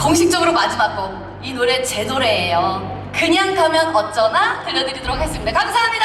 공식적으로 마지막 곡. 이 노래 제 노래예요. 그냥 가면 어쩌나 들려드리도록 하겠습니다. 감사합니다.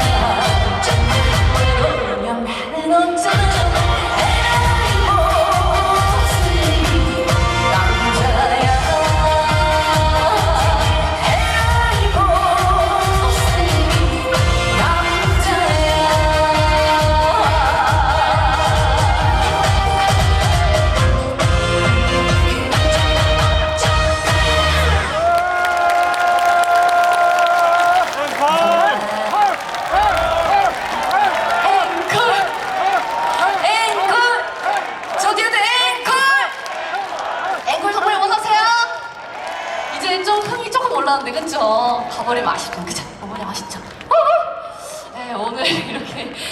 이제 좀 흥이 조금 올라왔는데 그쵸? 가버리면 아쉽죠 그죠? 가버리면 아쉽죠? 네, 오늘 이렇게